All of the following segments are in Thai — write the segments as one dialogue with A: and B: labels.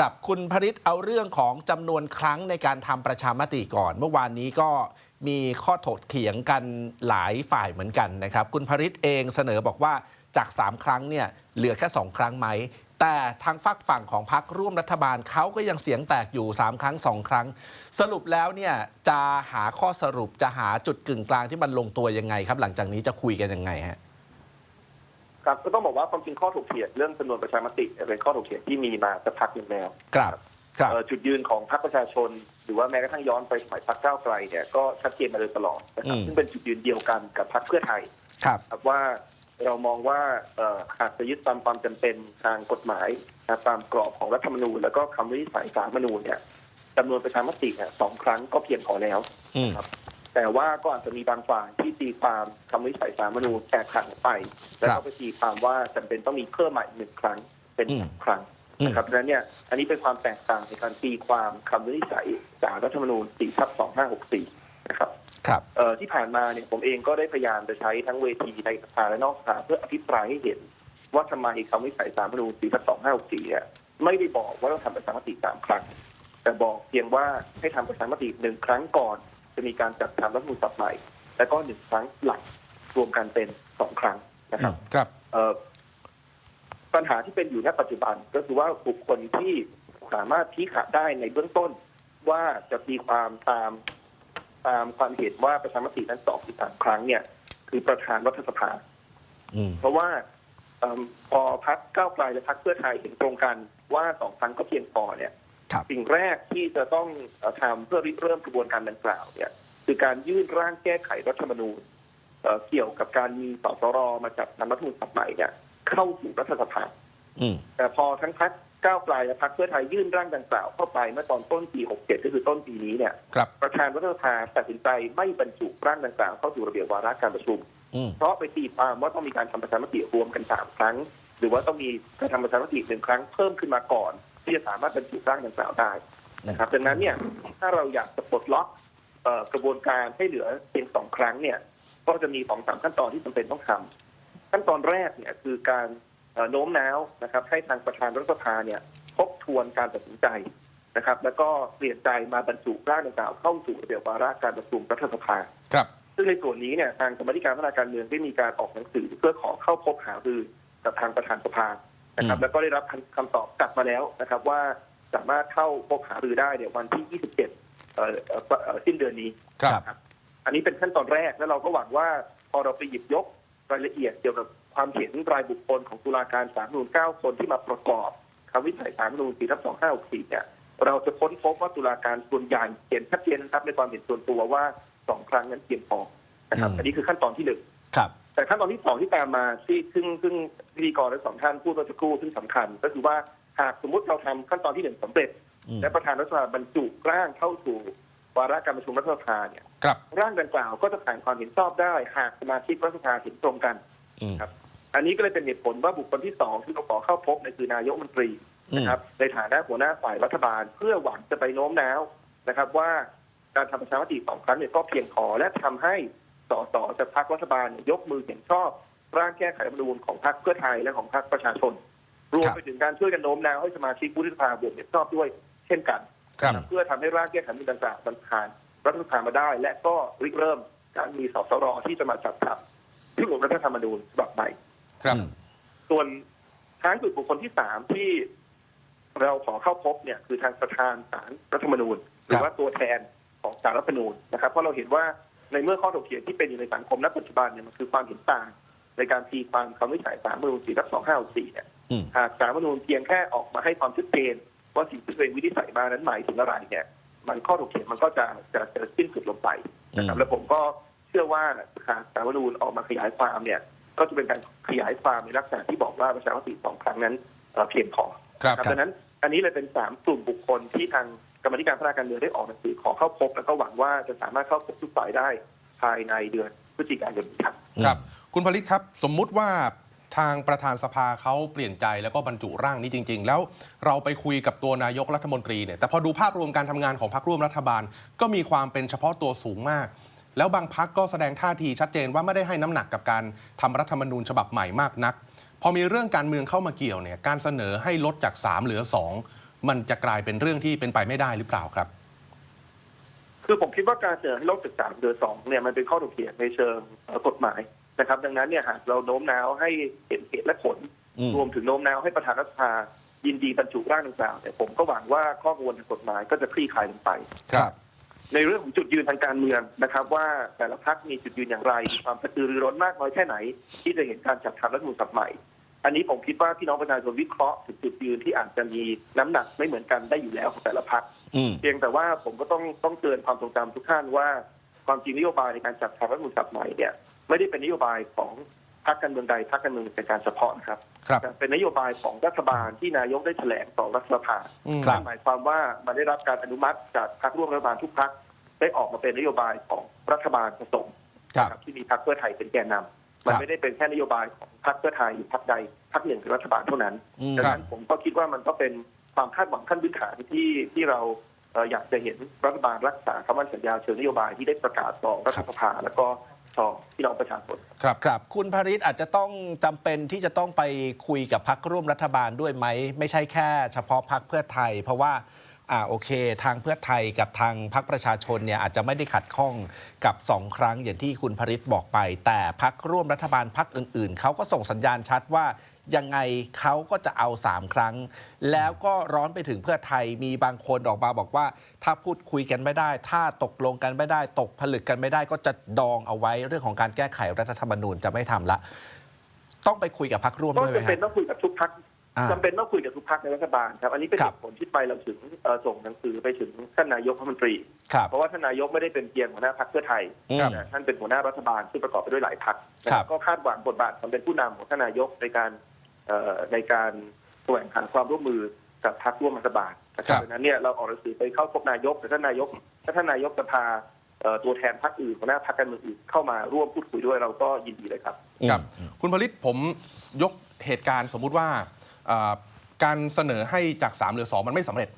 A: ครับคุณพริตเอาเรื่องของจำนวนครั้งในการทำประชามติก่อน เมื่อวานนี้ก็มีข้อถกเถียงกันหลายฝ่ายเหมือนกันนะครับ คุณพริตเองเสนอบอกว่าจาก 3 ครั้งเนี่ยเหลือแค่ 2 ครั้งไหม แต่ทางฝักฝั่งของพรรคร่วมรัฐบาลเขาก็ยังเสียงแตกอยู่ 3 ครั้ง 2 ครั้ง สรุปแล้วเนี่ยจะหาข้อสรุปจะหาจุดกึ่งกลางที่มันลงตัวยังไงครับ หลังจากนี้จะคุยกันยังไงฮะ
B: ครับก็ต้องบอกว่าความจริงข้อถกเถียงเรื่องจำนวนประชามติเนี่ยเป็นข้อถกเถียงที่มีมาสักพักหนึ่งแล้ว
A: ครับครับ
B: เอ่อจุดยืนของพรรคประชาชน หรือว่าแม้กระทั่งย้อนไปสมัยพรรคก้าวไกลเนี่ยก็ชัดเจนมาโดยตลอดนะครับ
A: อืม
B: ซึ่งเป็นจุดยืนเดียวกันกับพรรคเพื่อไทย
A: ครับ
B: ครับว่าเรามองว่าเอ่อหากจะยึดตามความจำเป็นทางกฎหมายนะครับตามกรอบของรัฐธรรมนูญ แล้วก็คำวินิจฉัยสาลรฐธรรมนูญเนี่ยจำนวนประชามติเนี่ยสองครั้งก็เพียงพอแล้ว
A: อืม
B: แต่ว่าก็อาจจะมีบางฝ่ายที่ตีความคำวินิจฉัยสาลรฐธรรมนูญแตกต่างออกไป แล้ว
A: ครั
B: ก็
A: บ
B: ไปตีความว่าจำเป็นต้องมีเพิ่มใหม่หนึ่งครั้งเป็น
A: อืม
B: สามครั้ง
A: อืม
B: นะครับดังนั้นเนี่ยอันนี้เป็นความแตกต่างในการตีความคำวินิจฉัยสาลรฐธรรมนูญ4ทับ2564นะครับ
A: ครับ
B: เอ่อที่ผ่านมาเนี่ยผมเองก็ได้พยายามจะใช้ทั้งเวทีในสภาและนอกสภาเพื่ออภิปรายให้เห็น ว่าทำไมคำวินิจฉัยสาลรฐธรรมนูญ4ทับ2564เนี่ยไม่ได้บอกว่าต้องทำประชามติสามครั้ง แต่บอกเพียงว่าให้ทำประชามติหนึ่งครั้งก่อน จะมีการจัดทำรัฐธรรมนูญฉบับใหม่ แล้วก็หนึ่งครั้งหลังรวมกันเป็นสองครั้งนะครับ
A: ครับ
B: เอ่อปัญหาที่เป็นอยู่ณปัจจุบันก็คือว่าบุคคลที่สามารถชี้ขาดได้ในเบื้องต้น ว่าจะตีความตามตามความเห็นว่าประชามตินั้นสองหรือสามครั้งเนี่ย คือประธานรัฐสภา
A: อืม
B: เพราะว่าเอิ่มพอพักก้าวไกลและพักเพื่อไทยเห็นตรงกันว่าสองครั้งก็เพียงพอเนี่ย
A: ครับ
B: สิ่งแรกที่จะต้องเอ่อทำเพื่อริเริ่มกระบวนการดังกล่าวเนี่ยคือการยื่นร่างแก้ไขรัฐธรรมนูญเอ่อเกี่ยวกับการมีสสรมาจัดทำรัฐธรรมนูญฉบับใหม่เนี่ยเข้าสู่รัฐสภา
A: อืม
B: แต่พอทั้งพักก้าวไกลและพักเพื่อไทยยื่นร่างดังกล่าวเข้าไปเมื่อตอนต้นปี 67 ก็คือต้นปีนี้เนี่ย
A: ครับ
B: ประธานรัฐสภาตัดสินใจไม่บรรจุร่างดังกล่าวเข้าสู่ระเบียบวาระการประชุม
A: อืม
B: เพราะไปตีความว่าต้องมีการทำประชามติรวมกันสามครั้ง หรือว่าต้องมีการทำประชามติหนึ่งครั้งเพิ่มขึ้นมาก่อน ที่จะสามารถบรรจุร่างดังกล่าวได้นะครับดังนั้นเนี่ยถ้าเราอยากจะปลดล็อกเอ่อกระบวนการให้เหลือเพียงสองครั้งเนี่ย ก็จะมีสองสามขั้นตอนที่จำเป็นต้องทำขั้นตอนแรกเนี่ยคือการเอ่อโน้มน้าวนะครับ ให้ทางประธานรัฐสภาเนี่ยทบทวนการตัดสินใจนะครับ แล้วก็เปลี่ยนใจมาบรรจุร่างดังกล่าวเข้าสู่ระเบียบวาระการประชุมรัฐสภา
A: ครับ
B: ซึ่งในส่วนนี้เนี่ยทางกรรมาธิการพัฒนาการเมืองได้มีการออกหนังสือเพื่อขอเข้าพบหารือกับทางประธานสภา นะครับ
A: อืม
B: แล้วก็ได้รับคำคำตอบกลับมาแล้วนะครับ ว่าสามารถเข้าพบหารือได้เนี่ยวันที่ 27เอ่อเอ่อเอ่อสิ้นเดือนนี้
A: ครับ
B: อันนี้เป็นขั้นตอนแรกแล้วเราก็หวังว่าพอเราไปหยิบยกรายละเอียดเกี่ยวกับความเห็นรายบุคคลของตุลาการสามนูนเก้าคนที่มาประกอบคำวินิจฉัยสามนูนปีทับสองห้าหกสี่เนี่ยเราจะค้นพบว่าตุลาการส่วนใหญ่เห็นชัดเจนนะครับในความเห็นส่วนตัวว่าสองครั้งนั้นเพียงพอนะครับ
A: อืม
B: อันนี้คือขั้นตอนที่หนึ่ง
A: ครับ
B: แต่ขั้นตอนที่สองที่ตามมาที่ซึ่งซึ่งพิธีกรทั้งสองท่านพูดเมื่อสักครู่ซึ่งสำคัญ ก็คือว่าหากสมมติเราทำขั้นตอนที่หนึ่งสำเร็จ
A: อืม
B: และประธานรัฐสภาบรรจุร่างเข้าสู่วาระการประชุมรัฐสภาเนี่ย
A: ครับ
B: ร่างดังกล่าวก็จะผ่านความเห็นชอบได้ หากสมาชิกรัฐสภาเห็นตรงกัน
A: อืม
B: ครับอันนี้ก็เลยเป็นเหตุผลว่าบุคคลที่สองที่เราขอเข้าพบเนี่ยคือนายกรัฐมนตรี
A: อืม
B: นะครับในฐานะหัวหน้าฝ่ายรัฐบาล เพื่อหวังจะไปโน้มน้าวนะครับว่าการทำประชามติสองครั้งเนี่ยก็เพียงพอและทำให้ สสจากพรรครัฐบาลเนี่ยยกมือเห็นชอบร่างแก้ไขรัฐธรรมนูญของพรรคเพื่อไทยและของพรรคประชาชน รวมไปถึงการช่วยกันโน้มน้าวให้สมาชิกวุฒิสภาบวกเห็นชอบด้วย เช่นกัน
A: ครับ
B: เพื่อทำให้ร่างแก้ไขรัฐธรรมนูญดังกล่าวมันผ่านรัฐสภามาได้ และก็ริเริ่มการมีสสรที่จะมาจัดทำที่รัฐธรรมนูญฉบับใหม่
A: ครับ
B: ส่วนทางจุดบุคคลที่สามที่เราขอเข้าพบเนี่ยคือทางประธานศาลรัฐธรรมนูญ หรือว่าตัวแทนของศาลรัฐธรรมนูญนะครับ เพราะเราเห็นว่า ในเมื่อข้อถกเถียงที่เป็นอยู่ในสังคมณปัจจุบันเนี่ยมันคือความเห็นต่าง ในการตีความคำวินิจฉัยสามรัฐธรรมนูญสี่ทับสองห้าสี่เนี่ย
A: อืม
B: หากสารรัฐธรรมนูญเพียงแค่ออกมาให้ความชัดเจนว่าสิ่งที่ตัวเองวินิจฉัยมานั้นหมายถึงอะไรเนี่ย มันข้อถกเถียงมันก็จะจะจะสิ้นสุดลงไปนะครับ
A: อืม
B: แล้วผมก็เชื่อว่าหากสารรัฐธรรมนูญออกมาขยายความเนี่ย ก็จะเป็นการขยายความในลักษณะที่บอกว่าประชามติสองครั้งนั้นเอ่อเพียงพอ
A: ครับ
B: ดังนั้นอันนี้เลยเป็นสามกลุ่มบุคคลที่ทาง กรรมธิการพัฒนาการเมืองได้ออกหนังสือขอเข้าพบ แล้วก็หวังว่าจะสามารถเข้าพบทุกฝ่ายได้ภายในเดือนพฤศจิกายนนี้ครับ
C: ครับ คุณผลิตครับสมมุติว่าทางประธานสภาเขาเปลี่ยนใจแล้วก็บรรจุร่างนี้จริง ๆ แล้วเราไปคุยกับตัวนายกรัฐมนตรีเนี่ยแต่พอดูภาพรวมการทำงานของพรรคร่วมรัฐบาล ก็มีความเป็นเฉพาะตัวสูงมาก แล้วบางพักก็แสดงท่าทีชัดเจนว่าไม่ได้ให้น้ำหนักกับการทำรัฐธรรมนูญฉบับใหม่มากนัก พอมีเรื่องการเมืองเข้ามาเกี่ยวเนี่ยการเสนอให้ลดจาก 3 เหลือ 2 มันจะกลายเป็นเรื่องที่เป็นไปไม่ได้หรือเปล่าครับ
B: คือผมคิดว่าการเสนอให้ลดจากสามเดือนสองเนี่ยมันเป็นข้อถกเถียงในเชิงเอ่อกฎหมายนะครับ ดังนั้นเนี่ยหากเราโน้มน้าวให้เห็นเหตุและผล
A: อืม
B: รวมถึงโน้มน้าวให้ประธานรัฐสภายินดีบรรจุร่างดังกล่าวเนี่ยผมก็หวังว่าข้อกังวลทางกฎหมายก็จะคลี่คลายลงไป
A: ครับ
B: ในเรื่องของจุดยืนทางการเมืองนะครับ ว่าแต่ละพรรคมีจุดยืนอย่างไรมีความกระตือรือร้นมากน้อยแค่ไหน ที่จะเห็นการจัดทำรัฐธรรมนูญฉบับใหม่ อันนี้ผมคิดว่าพี่น้องประชาชนวิเคราะห์ถึงจุดยืนที่อาจจะมีน้ำหนักไม่เหมือนกันได้อยู่แล้วของแต่ละพรรค
A: อืม
B: เพียงแต่ว่าผมก็ต้องต้องเตือนความทรงจำทุกท่านว่า ความจริงนโยบายในการจัดทำรัฐธรรมนูญฉบับใหม่เนี่ยไม่ได้เป็นนโยบายของพรรคการเมืองใดพรรคการเมืองหนึ่งเป็นการเฉพาะนะครับ
C: ครับ
B: แต่เป็นนโยบายของรัฐบาลที่นายกได้แถลงต่อรัฐสภา
C: อืม
A: ครับ
B: นั่นหมายความว่ามันได้รับการอนุมัติจากพรรคร่วมรัฐบาลทุกพรรคได้ออกมาเป็นนโยบายของรัฐบาลผสม
A: ครับ
B: นะครับที่มีพรรคเพื่อไทยเป็นแกนนำ มัน
A: ครับ
B: ไม่ได้เป็นแค่นโยบายของพรรคเพื่อไทยหรือพรรคใดพรรคหนึ่งหรือรัฐบาลเท่านั้น
A: อืม
B: ดังนั้นผมก็คิดว่ามันก็เป็นความคาดหวังขั้นพื้นฐานที่ที่เราเอ่ออยากจะเห็นรัฐบาลรักษาคำมั่นสัญญาเชิงนโยบายที่ได้ประกาศต่อรัฐสภาแล้วก็ต่อพี่น้องประชาชน
C: ครับ
A: ครับคุณพริตอาจจะต้องจำเป็นที่จะต้องไปคุยกับพักร่วมรัฐบาลด้วยไหม ไม่ใช่แค่เฉพาะพักเพื่อไทย เพราะว่า อ่าโอเค ทางเพื่อไทยกับทางพักประชาชนเนี่ยอาจจะไม่ได้ขัดข้องกับสองครั้งอย่างที่คุณพริตบอกไป แต่พักร่วมรัฐบาลพักอื่น ๆเขาก็ส่งสัญญาณชัดว่ายังไงเขาก็จะเอาสามครั้ง แล้วก็ร้อนไปถึงเพื่อไทยมีบางคนออกมาบอกว่า ถ้าพูดคุยกันไม่ได้ ถ้าตกลงกันไม่ได้ ตกผลึกกันไม่ได้ ก็จะดองเอาไว้เรื่องของการแก้ไขรัฐธรรมนูญจะไม่ทำละ ต้องไปคุยกับพักร่วม
B: ก็
A: ด้วยไหม
B: จำเป็นต้องคุยกับทุกพรรค จำเป็นต้องคุยกับทุกพรรคในรัฐบาลครับ อันนี้เป็น
A: ค
B: เห
A: รับ
B: ตุผลที่ไปเราถึงเอ่อส่งหนังสือไปถึงท่านนายกรัฐมนตรี
A: ครับ
B: เพราะว่าท่านนายกไม่ได้เป็นเพียงหัวหน้าพรรคเพื่อไทย
A: ครับ
B: แต่ท่านเป็นหัวหน้ารัฐบาลซึ่งประกอบไปด้วยหลายพรรคนะค
A: ครั
B: รับบก็คาดหวังบทบาทความเป็นผู้นำของท่านนายกในการเอ่อในการแสวงหาความร่วมมือกับพรรคร่วมรัฐบาลนะค
A: ครั
B: รับบดังนั้นเนี่ยเราออกหนังสือไปเข้าพบนายกแต่ท่านนายกถ้าท่านนายกจะพาเอ่อตัวแทนพรรคอื่นหัวหน้าพรรคการเมืองอื่นเข้ามาร่วมพูดคุยด้วยเราก็ยินดีเลยครับ
C: ครับ
A: อืม
C: คุณผลิตผมยกเหตุการณ์สมมุติว่าเอ่อ การเสนอให้จาก 3 เหลือ 2 มันไม่สำเร็จ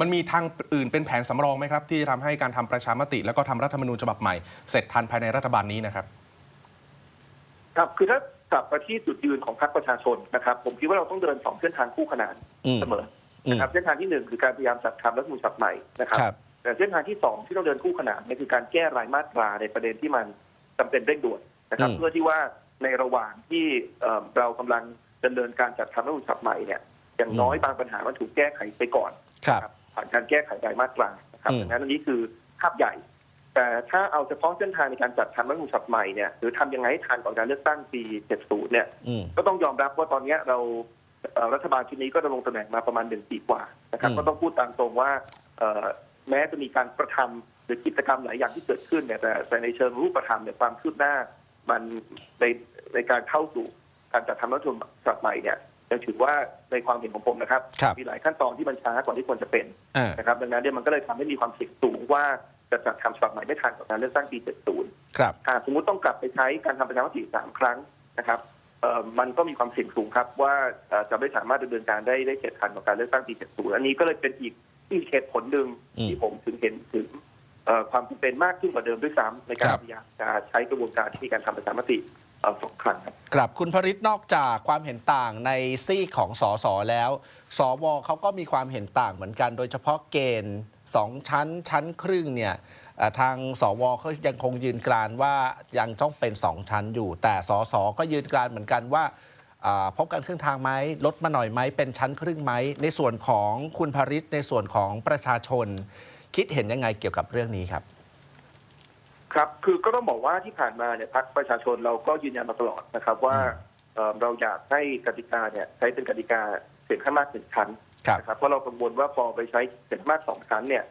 C: มันมีทางอื่นเป็นแผนสำรองไหมครับ ที่จะทำให้การทำประชามติ แล้วก็ทำรัฐธรรมนูญฉบับใหม่เสร็จทันภายในรัฐบาลนี้นะครับ
B: ครับคือถ้ากลับมาที่จุดยืนของพรรคประชาชนนะครับ ผมคิดว่าเราต้องเดินสองเส้นทางคู่ขนาน
A: อืม
B: เสมอนะครับเส้นทางที่หนึ่งคือการพยายามจัดทำรัฐธรรมนูญฉบับใหม่นะครับ
A: ครับ
B: แต่เส้นทางที่สองที่ต้องเดินคู่ขนานเนี่ยคือการแก้รายมาตราในประเด็นที่มันจำเป็นเร่งด่วนนะครับ
A: อืม
B: เพื่อที่ว่าในระหว่างที่เอ่อเรากำลัง ดำเนินการจัดทำรัฐธรรมนูญฉบับใหม่เนี่ยอย่างน้อยบางปัญหามันถูกแก้ไขไปก่อน
A: ครับ
B: นะครับผ่านการแก้ไขรายมาตรานะครับ
A: อืม
B: ดังนั้นอันนี้คือภาพใหญ่ แต่ถ้าเอาเฉพาะเส้นทางในการจัดทำรัฐธรรมนูญฉบับใหม่เนี่ยหรือทำยังไงให้ทันก่อนการเลือกตั้งปี 70 เนี่ย
A: อืม
B: ก็ต้องยอมรับว่าตอนเนี้ยเราเอ่อรัฐบาลชุดนี้ก็ดำรงตำแหน่งมาประมาณหนึ่งปีกว่านะครับ
A: อืม
B: ก็ต้องพูดตามตรงว่าเอ่อแม้จะมีการกระทำหรือกิจกรรมหลายอย่างที่เกิดขึ้นเนี่ยแต่แต่ในเชิงรูปธรรมเนี่ยความคืบหน้ามันในในการเข้าสู่ การจัดทำรัฐธรรมนูญฉบับใหม่เนี่ยยังถือว่าในความเห็นของผมนะครับ
A: ครับ
B: มีหลายขั้นตอนที่มันช้ากว่าที่ควรจะเป็น
A: อ่า
B: นะครับดังนั้นเนี่ยมันก็เลยทำให้มีความเสี่ยงสูงว่าจะจัดทำฉบับใหม่ไม่ทันกับการเลือกตั้งปี 70
A: ครับ
B: หากสมมติต้องกลับไปใช้การทำประชามติสามครั้งนะครับเอ่อมันก็มีความเสี่ยงสูงครับว่าเอ่อจะไม่สามารถดำเนินการได้ได้เสร็จทันกับการเลือกตั้งปี 70 อันนี้ก็เลยเป็นอีกอีกเหตุผลหนึ่ง
A: อืม
B: ที่ผมถึงเห็นถึงเอ่อความจำเป็นมากขึ้นกว่าเดิมด้วยซ้ำในการ
A: ครับ
B: พยายามจะใช้กระบวนการที่มีการทำประชามติเอ่อ สองครั้งครับ
A: ครับคุณพริตนอกจากความเห็นต่างในซีกของสสแล้วสวเขาก็มีความเห็นต่างเหมือนกัน โดยเฉพาะเกณฑ์สองชั้นชั้นครึ่งเนี่ยทางสวเขายังคงยืนกรานว่ายังต้องเป็นสองชั้นอยู่ แต่สสก็ยืนกรานเหมือนกันว่าอ่าพบกันครึ่งทางไหมลดมาหน่อยไหมเป็นชั้นครึ่งไหมในส่วนของคุณพริตในส่วนของประชาชน คิดเห็นยังไงเกี่ยวกับเรื่องนี้ครับ
B: ครับ คือก็ต้องบอกว่าที่ผ่านมาเนี่ยพรรคประชาชนเราก็ยืนยันมาตลอดนะครับว่าเอ่อเราอยากให้กติกาเนี่ยใช้เป็นกติกาเสียงข้างมากหนึ่งชั้น
A: ครับ
B: นะครับเพราะเรากังวลว่าพอไปใช้เสียงข้างมากสองชั้นเนี่ย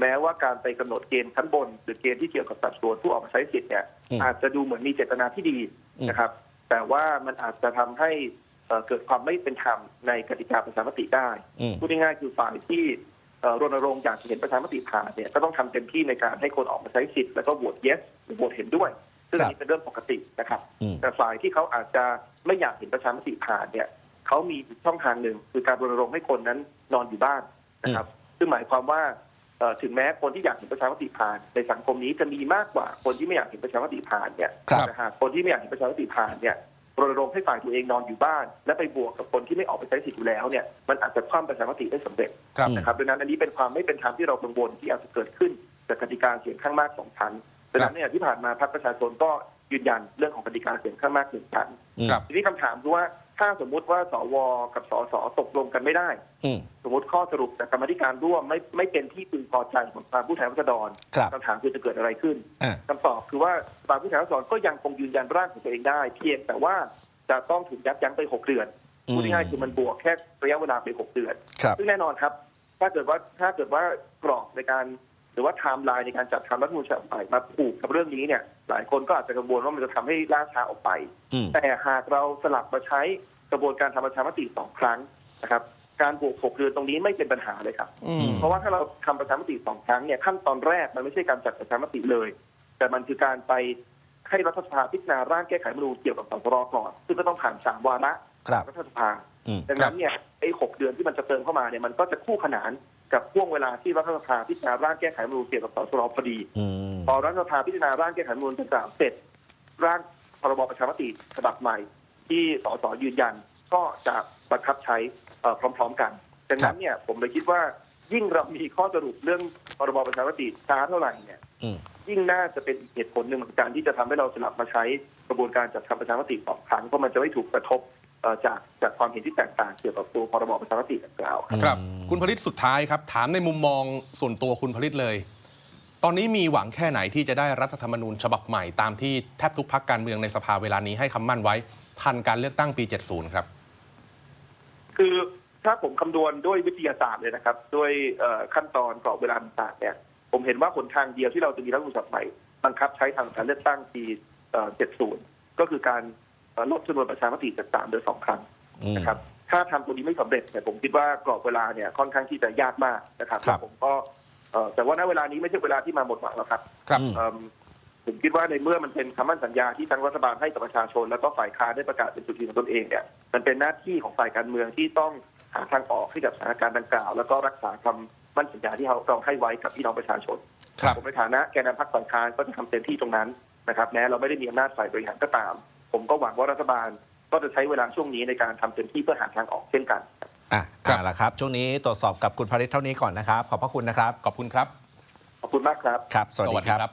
B: แม้ว่าการไปกำหนดเกณฑ์ชั้นบน หรือเกณฑ์ที่เกี่ยวกับสัดส่วนผู้ออกมาใช้สิทธิ์เนี่ย
A: อืม
B: อาจจะดูเหมือนมีเจตนาที่ดี
A: อืม
B: นะครับ แต่ว่ามันอาจจะทำให้เอ่อเกิดความไม่เป็นธรรมในกติกาประชามติได้
A: อืม
B: พูดง่ายๆคือฝ่ายที่เอ่อ รณรงค์อยากเห็นประชามติผ่านเนี่ยก็ต้องทำเต็มที่ในการให้คนออกมาใช้สิทธิ์แล้วก็โหวต yes หรือโหวตเห็นด้วย ซึ่งอันนี้เป็นเรื่องปกตินะครับ
A: อืม
B: แต่ฝ่ายที่เขาอาจจะไม่อยากเห็นประชามติผ่านเนี่ยเขามีอีกช่องทางหนึ่งคือการรณรงค์ให้คนนั้นนอนอยู่บ้านนะครับ ซึ่งหมายความว่าเอ่อถึงแม้คนที่อยากเห็นประชามติผ่าน ในสังคมนี้จะมีมากกว่าคนที่ไม่อยากเห็นประชามติผ่านเนี่ย
A: ครับ
B: แต่หากคนที่ไม่อยากเห็นประชามติผ่านเนี่ย รณรงค์ให้ฝ่ายตัวเองนอนอยู่บ้าน และไปบวกกับคนที่ไม่ออกไปใช้สิทธิ์อยู่แล้วเนี่ยมันอาจจะคว่ำประชามติได้สำเร็จ
C: ครับ
B: นะครับดังนั้นอันนี้เป็นความไม่เป็นธรรมที่เรากังวลที่อาจจะเกิดขึ้นจากกติกาเสียงข้างมากสองชั้นดังนั้นเนี่ยที่ผ่านมาพรรคประชาชนก็ยืนยันเรื่องของกติกาเสียงข้างมากหนึ่งชั้น
C: ครับ
B: ทีนี้คำถามคือว่า ถ้าสมมุติว่าสวกับสสตกลงกันไม่ได้
A: อืม
B: สมมติข้อสรุปจากกรรมาธิการร่วมไม่ไม่เป็นที่พึงพอใจของสภาผู้แทนราษฎร
A: ครับ
B: คำถามคือจะเกิดอะไรขึ้น
A: อ่า
B: คำตอบคือว่าสภาผู้แทนราษฎรก็ยังคงยืนยันร่างของตัวเองได้ เพียงแต่ว่าจะต้องถูกยับยั้งไป6เดือน
A: อืม
B: พูดง่ายๆคือมันบวกแค่ระยะเวลาไป6เดือน
A: ครับ
B: ซึ่งแน่นอนครับ ถ้าเกิดว่าถ้าเกิดว่ากรอบในการ หรือว่าไทม์ไลน์ในการจัดทำรัฐธรรมนูญฉบับใหม่มาผูกกับเรื่องนี้เนี่ย หลายคนก็อาจจะกังวลว่ามันจะทำให้ล่าช้าออกไป
A: อืม
B: แต่หากเราสลับมาใช้กระบวนการทำประชามติสองครั้งนะครับ การบวกหกเดือนตรงนี้ไม่เป็นปัญหาเลยครับ
C: อืม
B: เพราะว่าถ้าเราทำประชามติสองครั้งเนี่ยขั้นตอนแรกมันไม่ใช่การจัดประชามติเลย แต่มันคือการไปให้รัฐสภาพิจารณาร่างแก้ไขรัฐธรรมนูญเกี่ยวกับสสรก่อนซึ่งก็ต้องผ่านสามวาระ
A: ครับ
B: รัฐสภา
A: อืม
B: ดังนั้นเนี่ยไอ้หกเดือนที่มันจะเติมเข้ามาเนี่ยมันก็จะคู่ขนาน กับช่วงเวลาที่รัฐสภาพิจารณาร่างแก้ไขรัฐธรรมนูญเกี่ยวกับสสรพอดี
A: อืม
B: พอรัฐสภาพิจารณาร่างแก้ไขรัฐธรรมนูญต่างๆเสร็จ ร่างพรบประชามติฉบับใหม่ ที่สสยืนยันก็จะบังคับใช้เอ่อพร้อม ๆ กันดังนั้นเนี่ยผมเลยคิดว่ายิ่งเรามีข้อสรุปเรื่องพรบประชามติช้าเท่าไหร่เนี่ย
A: อืม
B: ยิ่งน่าจะเป็นอีกเหตุผลหนึ่งของการที่จะทำให้เราสลับมาใช้กระบวนการจัดทำประชามติสองครั้งเพราะมันจะไม่ถูกกระทบ เอ่อจากจากความเห็นที่แตกต่างเกี่ยวกับตัวพรบประชามติดังกล่าวครับ
C: ครับ
A: อืม
C: คุณผลิตสุดท้ายครับ ถามในมุมมองส่วนตัวคุณผลิตเลย ตอนนี้มีหวังแค่ไหนที่จะได้รัฐธรรมนูญฉบับใหม่ตามที่แทบทุกพักการเมืองในสภาเวลานี้ให้คำมั่นไว้ ทันการเลือกตั้งปี 70 ครับ
B: คือถ้าผมคำนวณด้วยวิทยาศาสตร์เลยนะครับ ด้วยเอ่อขั้นตอนกรอบเวลาต่างๆเนี่ยผมเห็นว่าหนทางเดียวที่เราจะมีรัฐธรรมนูญฉบับใหม่บังคับใช้ทางการเลือกตั้งปีเอ่อ70 ก็คือการเอ่อ ลดจำนวนประชามติจากสามเหลือสองครั้ง
A: อืม
B: นะครับถ้าทำตัวนี้ไม่สำเร็จเนี่ยผมคิดว่ากรอบเวลาเนี่ยค่อนข้างที่จะยากมากนะครับ
A: ครับ
B: แล้วผมก็เอ่อแต่ว่าณเวลานี้ไม่ใช่เวลาที่มาหมดหวังแล้วครับ
C: ครับ
A: อืม
B: เอิ่มผมคิดว่าในเมื่อมันเป็นคำมั่นสัญญาที่ทั้งรัฐบาลให้กับประชาชน แล้วก็ฝ่ายค้านได้ประกาศเป็นจุดยืนของตนเองเนี่ยมันเป็นหน้าที่ของฝ่ายการเมืองที่ต้องหาทางออกให้กับสถานการณ์ดังกล่าว แล้วก็รักษาคำมั่นสัญญาที่เราเราให้ไว้กับพี่น้องประชาชน
C: ครับ
B: ผมในฐานะแกนนำพรรคฝ่ายค้านก็จะทำเต็มที่ตรงนั้นนะครับแม้เราไม่ได้มีอำนาจฝ่ายบริหารก็ตาม ผมก็หวังว่ารัฐบาลก็จะใช้เวลาช่วงนี้ในการทำเต็มที่เพื่อหาทางออกเช่นกัน
A: อะ
C: ครับ
A: เอาละครับ ช่วงนี้ตรวจสอบกับคุณพาริศเท่านี้ก่อนนะครับ ขอบพระคุณนะครับ
C: ขอบคุณครับ
B: ขอบคุณมากครับ
A: ครับ สวัสดีครับ